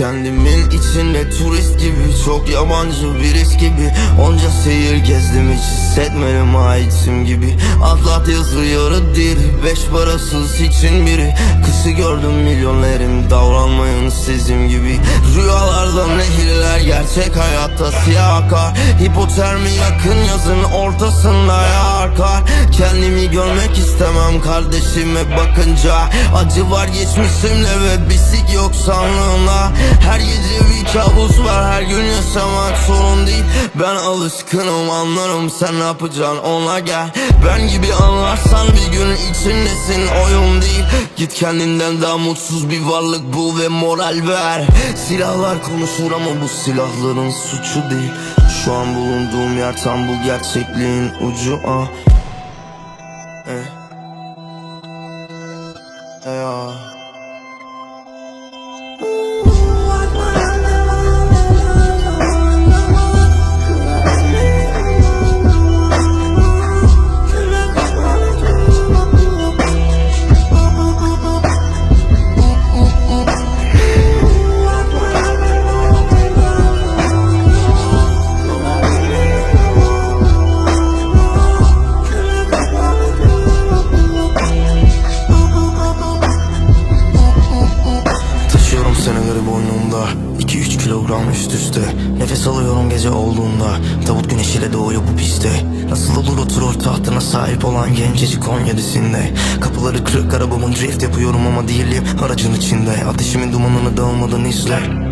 Kendimin içinde turist gibi Çok yabancı bir gibi. Onca seyir gezdim hiç hissetmedim aitim gibi. Atlat yazı yarı diri Beş parasız için biri. Kışı gör Davranmayın sizin gibi. Rüyalarda nehirler Gerçek hayatta siyah akar. Hipotermi yakın yazın ortasında yağar kar Kendimi görmek istemem kardeşime bakınca. Acı var geçmişimle ve bisik yok sanlığına Her gece bir kabus var her gün yaşamak sorun değil. Ben alışkınım anlarım sen ne yapacaksın ona gel. Ben gibi anlarsan içindesin oyun değil. Git kendinden daha mutsuz bir varlık bul ve moral ver. Silahlar konuşur ama bu silahların suçu değil. Şu an bulunduğum yer tam bu gerçekliğin ucu. Ah. Eh. Üst üste. Nefes alıyorum gece olduğunda. Tavut güneşiyle doğuyor bu piste. Nasıl olur oturur tahtına sahip olan gencecik 17'sinde Kapıları kırık arabamın drift yapıyorum ama değilim aracın içinde. Ateşimin dumanını dağılmadan izle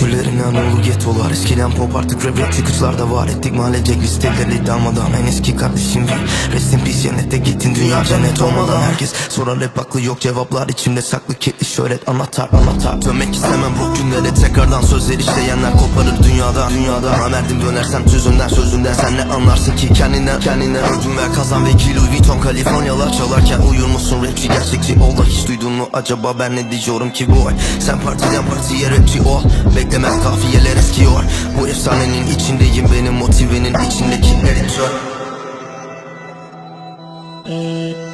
Küllerin Anadolu getolar. Eskiden pop artık rap rap çıkışlarda var. Ettik mahallecek listeleri dalmadan En eski kardeşim var Rest in cennete gittin. Dünya cennet olmadan. Herkes sorar hep haklı yok. Cevaplar içimde saklı kilitli şöhret. Anahtar anahtar. Dönmek istemem bu günlere. Tekrardan sözler işleyenler koparır dünyadan Dünyadan namerdim dönersem sözünden sözünden sen ne anlarsın ki? Kendinden Kendinden ödün ver. Kazan ve ki Louis Vuitton Kaliforniyalar çalarken uyur musun rapçi gerçekçi ol da hiç duydun mu? Acaba ben ne diyeceğim ki boy? Sen partiden partiye rapçi ol Beklemez kafiyeler eskiyor. Bu efsanenin içindeyim benim motivenin içindeki editör. Ooh,